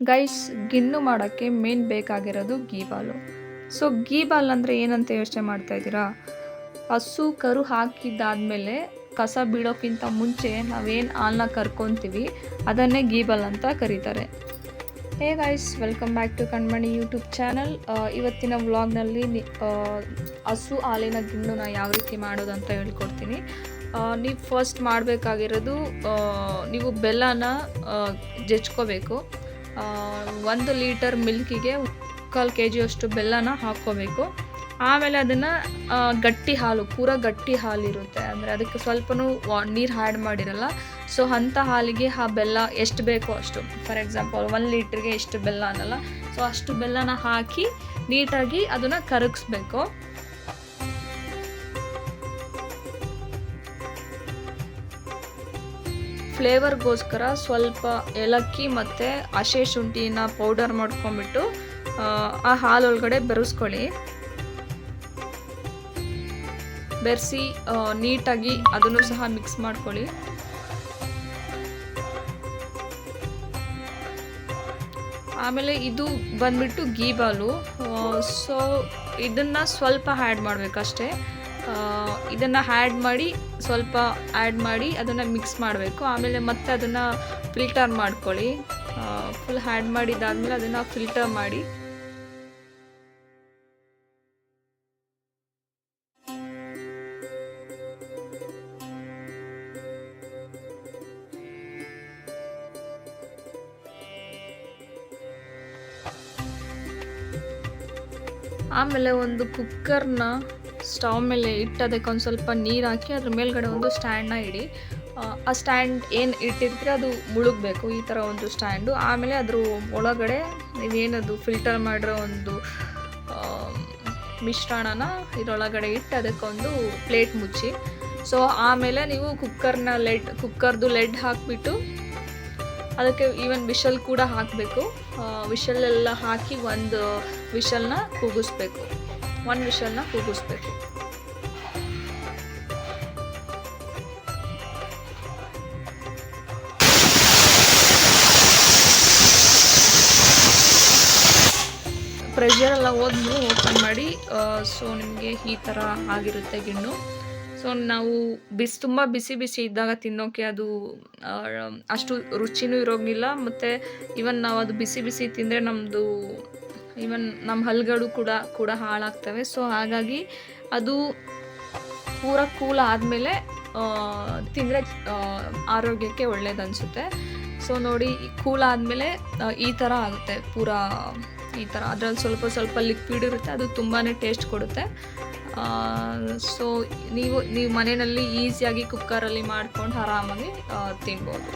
Guys ಗಿಣ್ಣು ಮಾಡೋಕ್ಕೆ main ಬೇಕಾಗಿರೋದು ಗೀಬಾಲು ಸೊ ಗೀಬಾಲ್ ಅಂದರೆ ಏನಂತ ಯೋಚನೆ ಮಾಡ್ತಾ ಇದ್ದೀರಾ? ಹಸು ಕರು ಹಾಕಿದ್ದಾದಮೇಲೆ ಕಸ ಬೀಳೋಕ್ಕಿಂತ ಮುಂಚೆ ನಾವೇನು ಹಾಲನ್ನ ಕರ್ಕೊತೀವಿ, ಅದನ್ನೇ ಗೀಬಾಲ್ ಅಂತ ಕರೀತಾರೆ. Hey guys, welcome back to Kanmani YouTube channel. ಇವತ್ತಿನ ವ್ಲಾಗ್ನಲ್ಲಿ ಹಸು ಹಾಲಿನ ಗಿಣ್ಣುನ ಯಾವ ರೀತಿ ಮಾಡೋದು ಅಂತ ಹೇಳ್ಕೊಡ್ತೀನಿ. ನೀವು ಫಸ್ಟ್ ಮಾಡಬೇಕಾಗಿರೋದು ನೀವು ಬೆಲ್ಲನ ಜಜ್ಕೋಬೇಕು. ಒಂದು ಲೀಟರ್ ಮಿಲ್ಕಿಗೆ ಕಾಲು ಕೆ ಜಿಯಷ್ಟು ಬೆಲ್ಲನ ಹಾಕ್ಕೋಬೇಕು. ಆಮೇಲೆ ಅದನ್ನು ಗಟ್ಟಿ ಹಾಲು, ಪೂರ ಗಟ್ಟಿ ಹಾಲಿರುತ್ತೆ. ಅಂದರೆ ಅದಕ್ಕೆ ಸ್ವಲ್ಪನೂ ನೀರು ಹ್ಯಾಡ್ ಮಾಡಿರಲ್ಲ. ಸೊ ಅಂಥ ಹಾಲಿಗೆ ಆ ಬೆಲ್ಲ ಎಷ್ಟು ಬೇಕೋ ಅಷ್ಟು. ಫಾರ್ ಎಕ್ಸಾಂಪಲ್ ಒಂದು ಲೀಟ್ರಿಗೆ ಎಷ್ಟು ಬೆಲ್ಲ ಅನ್ನಲ್ಲ. ಸೊ ಅಷ್ಟು ಬೆಲ್ಲನ ಹಾಕಿ ನೀಟಾಗಿ ಅದನ್ನು ಕರಗಿಸ್ಬೇಕು. ಫ್ಲೇವರ್ಗೋಸ್ಕರ ಸ್ವಲ್ಪ ಏಲಕ್ಕಿ ಮತ್ತು ಹಸೆ ಶುಂಠಿನ ಪೌಡರ್ ಮಾಡ್ಕೊಂಬಿಟ್ಟು ಆ, ಹಾಲೊಳಗಡೆ ಬೆರೆಸ್ಕೊಳ್ಳಿ. ಬೆರೆಸಿ ನೀಟಾಗಿ ಅದನ್ನು ಸಹ ಮಿಕ್ಸ್ ಮಾಡ್ಕೊಳ್ಳಿ. ಆಮೇಲೆ ಇದು ಬಂದ್ಬಿಟ್ಟು ಗೀ ಬಾಲು. ಸೊ ಇದನ್ನು ಸ್ವಲ್ಪ ಆ್ಯಡ್ ಮಾಡಬೇಕಷ್ಟೇ. ಇದನ್ನು ಆ್ಯಡ್ ಮಾಡಿ, ಸ್ವಲ್ಪ ಆ್ಯಡ್ ಮಾಡಿ ಅದನ್ನು ಮಿಕ್ಸ್ ಮಾಡಬೇಕು. ಆಮೇಲೆ ಮತ್ತೆ ಅದನ್ನು ಫಿಲ್ಟರ್ ಮಾಡ್ಕೊಳ್ಳಿ. ಫುಲ್ ಆ್ಯಡ್ ಮಾಡಿದ್ದಾದಮೇಲೆ ಅದನ್ನು ಫಿಲ್ಟರ್ ಮಾಡಿ. ಆಮೇಲೆ ಒಂದು ಕುಕ್ಕರ್ನ ಸ್ಟವ್ ಮೇಲೆ ಇಟ್ಟು ಅದಕ್ಕೆ ಒಂದು ಸ್ವಲ್ಪ ನೀರು ಹಾಕಿ ಅದ್ರ ಮೇಲ್ಗಡೆ ಒಂದು ಸ್ಟ್ಯಾಂಡ್ನ ಇಡಿ. ಆ, ಸ್ಟ್ಯಾಂಡ್ ಏನು ಇಟ್ಟಿರ್ತೀರ ಅದು ಮುಳುಗಬೇಕು ಈ ಥರ ಒಂದು ಸ್ಟ್ಯಾಂಡು. ಆಮೇಲೆ ಅದ್ರ ಒಳಗಡೆ ನೀವೇನದು ಫಿಲ್ಟರ್ ಮಾಡಿರೋ ಒಂದು ಮಿಶ್ರಣನ ಇದರೊಳಗಡೆ ಇಟ್ಟು ಅದಕ್ಕೊಂದು ಪ್ಲೇಟ್ ಮುಚ್ಚಿ. ಸೊ ಆಮೇಲೆ ನೀವು ಕುಕ್ಕರ್ನ ಲೆಡ್ ಕುಕ್ಕರ್ದು ಲೆಡ್ ಹಾಕಿಬಿಟ್ಟು ಅದಕ್ಕೆ ಈವನ್ ವಿಷಲ್ ಕೂಡ ಹಾಕಬೇಕು. ವಿಷಲ್ಲೆಲ್ಲ ಹಾಕಿ ಒಂದು ವಿಷಲ್ನ ಕೂಗಿಸ್ಬೇಕು ಒಂದು ವಿಷಲ್ನ ಕೂಗಿಸ್ಬೇಕು. ಪ್ರೆಷರ್ ಎಲ್ಲ ಓಪನ್ ಮಾಡಿ ಸೊ ನಿಮಗೆ ಈ ಥರ ಆಗಿರುತ್ತೆ ಗಿಣ್ಣು. ಸೊ ನಾವು ಬಿಸಿ, ತುಂಬ ಬಿಸಿ ಬಿಸಿ ಇದ್ದಾಗ ತಿನ್ನೋಕ್ಕೆ ಅದು ಅಷ್ಟು ರುಚಿನೂ ಇರೋಂಗಿಲ್ಲ. ಮತ್ತು ಇವನ್ ನಾವು ಅದು ಬಿಸಿ ಬಿಸಿ ತಿಂದರೆ ನಮ್ಮದು ಇವನ್ ನಮ್ಮ ಹಲ್ಗಳು ಕೂಡ ಕೂಡ ಹಾಳಾಗ್ತವೆ. ಸೊ ಹಾಗಾಗಿ ಅದು ಪೂರ ಕೂಲ್ ಆದಮೇಲೆ ತಿಂದರೆ ಆರೋಗ್ಯಕ್ಕೆ ಒಳ್ಳೇದು ಅನಿಸುತ್ತೆ ಸೊ ನೋಡಿ ಕೂಲ್ ಆದಮೇಲೆ ಈ ಥರ ಆಗುತ್ತೆ ಪೂರ, ಈ ಥರ ಅದರಲ್ಲಿ ಸ್ವಲ್ಪ ಸ್ವಲ್ಪ ಲಿಕ್ವಿಡ್ ಇರುತ್ತೆ. ಅದು ತುಂಬಾ ಟೇಸ್ಟ್ ಕೊಡುತ್ತೆ. ಸೊ ನೀವು ನೀವು ಮನೆಯಲ್ಲಿ ಈಸಿಯಾಗಿ ಕುಕ್ಕರಲ್ಲಿ ಮಾಡ್ಕೊಂಡು ಆರಾಮಾಗಿ ತಿನ್ಬೋದು.